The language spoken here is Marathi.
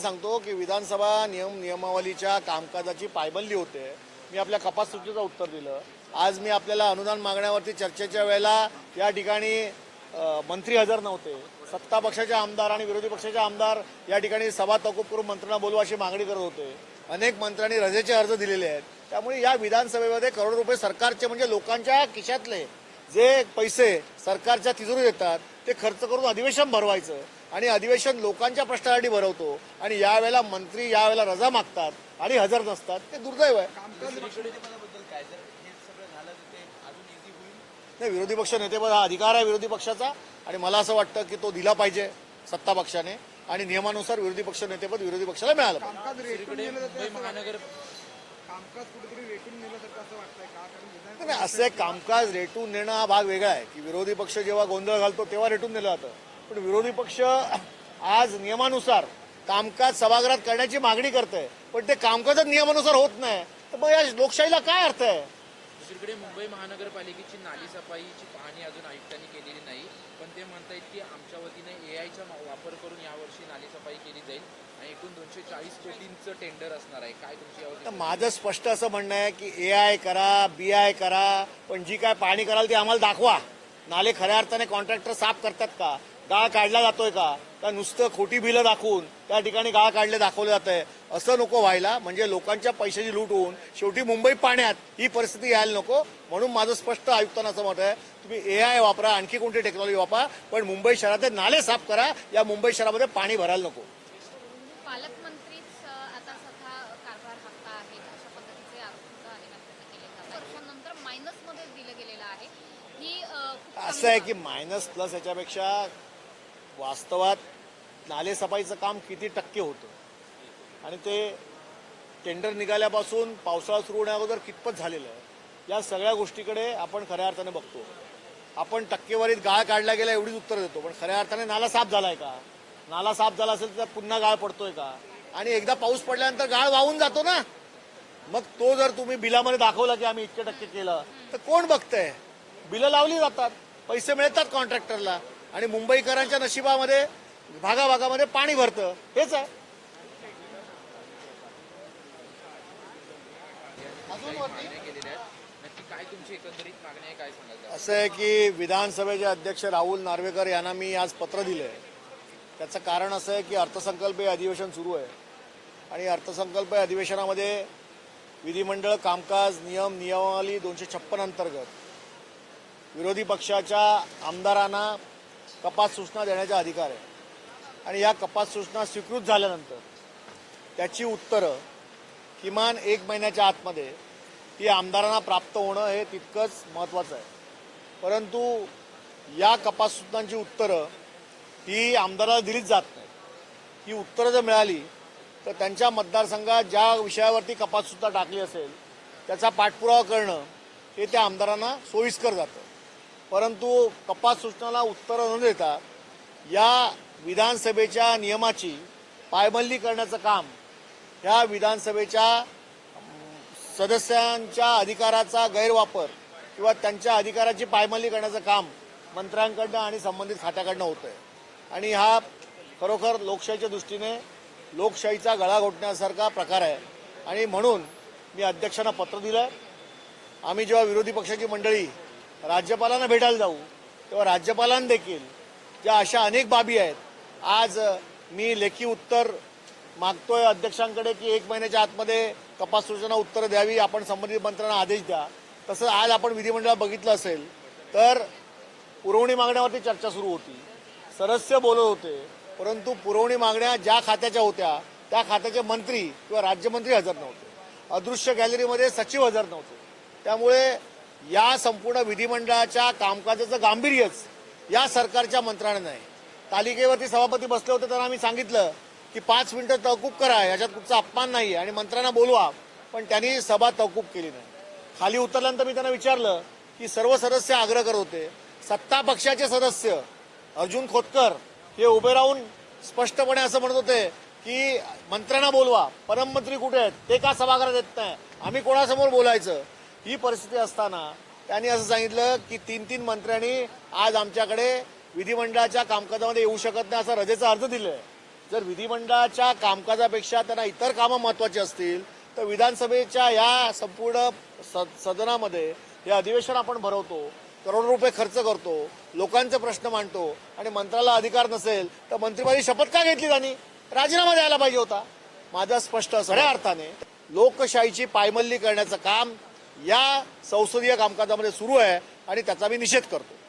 सांगतो की विधानसभा नियम नियमावलीच्या कामकाजाची पायबंदी होते. मी आपल्या कपात सूचनेचं उत्तर दिलं. आज मी आपल्याला अनुदान मागण्यावरती चर्चेच्या वेळेला या ठिकाणी मंत्री हजर नव्हते. सत्ता पक्षाचे आमदार आणि विरोधी पक्षाचे आमदार या ठिकाणी सभा तहकूब करून मंत्र्यांना बोलवा अशी मागणी करत होते. अनेक मंत्र्यांनी रजेचे अर्ज दिलेले आहेत. त्यामुळे या विधानसभेमध्ये करोड रुपये सरकारचे म्हणजे लोकांच्या खिशातले जे पैसे सरकारच्या तिजोरीत येतात ते खर्च करून अधिवेशन भरवायचं. आणि अधिवेशन लोकांच्या प्रश्नासाठी भरवतो. आणि यावेळेला मंत्री यावेळेला रजा मागतात आणि हजर नसतात. ते दुर्दैव आहे. नाही विरोधी पक्ष नेतेपद हा अधिकार आहे विरोधी पक्षाचा. आणि मला असं वाटतं की तो दिला पाहिजे सत्ता पक्षाने. आणि नियमानुसार विरोधी पक्ष नेतेपद विरोधी पक्षाला मिळालं नाही, असं कामकाज रेटून नेणं हा भाग वेगळा आहे. की विरोधी पक्ष जेव्हा गोंधळ घालतो तेव्हा रेटून नेलं जातं. पण विरोधी पक्ष आज नियमानुसार कामकाज सभागृहात करण्याची मागणी करतंय. पण ते कामकाजच नियमानुसार होत नाही. तर मग या लोकशाहीला काय अर्थ आहे? दुसरीकडे मुंबई महानगरपालिकेची नाली सफाईची पाहणी अजून आयुक्तांनी केलेली नाही. पण ते म्हणतायत की आमच्या वतीने एआयचा वापर करून यावर्षी नाली सफाई केली जाईल आणि एकूण दोनशे चाळीस कोटींचं टेंडर असणार आहे. काय तुमची यावर माझं स्पष्ट असं म्हणणं आहे की ए आय करा बी आय करा पण जी काय पाणी कराल ती आम्हाला दाखवा. नाले खऱ्या अर्थाने कॉन्ट्रॅक्टर साफ करतात का? गाळ काढला जातोय का? का नुसतं खोटी बिलं दाखवून त्या ठिकाणी गाळ काढले दाखवलं जात आहे असं नको व्हायला. म्हणजे लोकांच्या पैशाची लूट होऊन शेवटी मुंबई पाण्यात ही परिस्थिती यायला नको. म्हणून माझं स्पष्ट आयुक्तांना असं मत आहे तुम्ही ए आय वापरा आणखी कोणती टेक्नॉलॉजी वापरा पण मुंबई शहरातले नाले साफ करा. या मुंबई शहरामध्ये पाणी भरायला नको. असं आहे की मायनस प्लस याच्यापेक्षा वास्तवात नालेसफाईचं काम किती टक्के होतं? आणि ते टेंडर निघाल्यापासून पावसाळा सुरू होण्याअगोदर कितपत झालेलं? आहे या सगळ्या गोष्टीकडे आपण खऱ्या अर्थाने बघतो. आपण टक्केवारीत गाळ काढला गेला एवढीच उत्तर देतो पण खऱ्या अर्थाने नाला साफ झालाय का? नाला साफ झाला असेल तर पुन्हा गाळ पडतोय का? आणि एकदा पाऊस पडल्यानंतर गाळ वाहून जातो ना? मग तो जर तुम्ही बिलामध्ये दाखवला की आम्ही इतके टक्के केलं तर कोण बघतंय? बिलं लावली जातात पैसे मिळतात कॉन्ट्रॅक्टरला आणि मुंबईकरांच्या नशिबामध्ये भागाभागामध्ये पाणी भरतं. हेच आहे. अजून तुमची असं आहे की विधानसभेचे अध्यक्ष राहुल नार्वेकर यांना मी आज पत्र दिलं आहे त्याचं कारण असं आहे की अर्थसंकल्पीय अधिवेशन सुरू आहे. आणि अर्थसंकल्पीय अधिवेशनामध्ये विधिमंडळ कामकाज नियम नियमावली दोनशे छप्पन अंतर्गत विरोधी पक्षाच्या आमदारांना कपात सूचना देण्याचा अधिकार आहे. आणि या कपात सूचना स्वीकृत झाल्यानंतर त्याची उत्तरं किमान एक महिन्याच्या आतमध्ये ती आमदारांना प्राप्त होणं हे तितकंच महत्त्वाचं आहे. परंतु या कपात सूचनांची उत्तरं ही आमदाराला दिलीच जात नाही. ही उत्तरं जर मिळाली तर त्यांच्या मतदारसंघात ज्या विषयावरती कपात सूचना टाकली असेल त्याचा पाठपुरावा करणं हे त्या आमदारांना सोयीस्कर जातं. परंतु कपात सूचनाला उत्तरं न देता या विधानसभेच्या नियमाची पायमल्ली करण्याचं काम ह्या विधानसभेच्या सदस्यांच्या अधिकाराचा गैरवापर किंवा त्यांच्या अधिकाराची पायमल्ली करण्याचं काम मंत्र्यांकडनं आणि संबंधित खात्याकडनं होतं आहे आणि हा खरोखर लोकशाहीच्या दृष्टीने लोकशाहीचा गळा घोटण्यासारखा प्रकार आहे. आणि म्हणून मी अध्यक्षांना पत्र दिलं आहे आम्ही जेव्हा विरोधी पक्षाची मंडळी राज्यपालांना भेटायला जाऊ तेव्हा राज्यपालांना देखील ज्या अशा अनेक बाबी आहेत आज मी लेखी उत्तर मागतोय अध्यक्षांकडे की एक महिन्याच्या आतमध्ये तपास सूचना उत्तरं द्यावी आपण संबंधित मंत्र्यांना आदेश द्या. तसं आज आपण विधिमंडळात बघितलं असेल तर पुरवणी मागण्यावरती चर्चा सुरू होती. सदस्य बोलत होते परंतु पुरवणी मागण्या ज्या खात्याच्या होत्या त्या खात्याचे मंत्री किंवा राज्यमंत्री हजर नव्हते. अदृश्य गॅलरीमध्ये सचिव हजर नव्हते. त्यामुळे या संपूर्ण विधिमंडळाच्या कामकाजाचं गांभीर्यच या सरकारच्या मंत्र्यांना नाही. तालिकेवरती सभापती बसले होते तर आम्ही सांगितलं की पाच मिनिटं तहकूब करा याच्यात कुठचा अपमान नाही आणि मंत्र्यांना बोलवा पण त्यांनी सभा तहकूब केली नाही. खाली उतरल्यानंतर मी त्यांना विचारलं की सर्व सदस्य आग्रह करत होते सत्ता पक्षाचे सदस्य अर्जुन खोतकर हे उभे राहून स्पष्टपणे असं म्हणत होते की मंत्र्यांना बोलवा परममंत्री कुठे आहेत? ते का सभागृहात येत नाही? आम्ही कोणासमोर बोलायचं? ही परिस्थिती असताना त्यांनी असं सांगितलं की तीन तीन मंत्र्यांनी आज आमच्याकडे विधिमंडळाच्या कामकाजामध्ये येऊ शकत नाही असा रजेचा अर्ज आहे जर विधिमंडळाच्या कामकाजापेक्षा त्यांना इतर कामं महत्वाची असतील तर विधानसभेच्या या संपूर्ण सदनामध्ये हे अधिवेशन आपण भरवतो करोडो रुपये खर्च करतो लोकांचे प्रश्न मांडतो आणि मंत्र्याला अधिकार नसेल तर मंत्रिपदी शपथ का घेतली त्यांनी? राजीनामा द्यायला पाहिजे होता. माझा स्पष्ट खऱ्या अर्थाने लोकशाहीची पायमल्ली करण्याचं काम या संसदीय कामकाजामध्ये सुरू आहे आणि त्याचा मी निषेध करतो.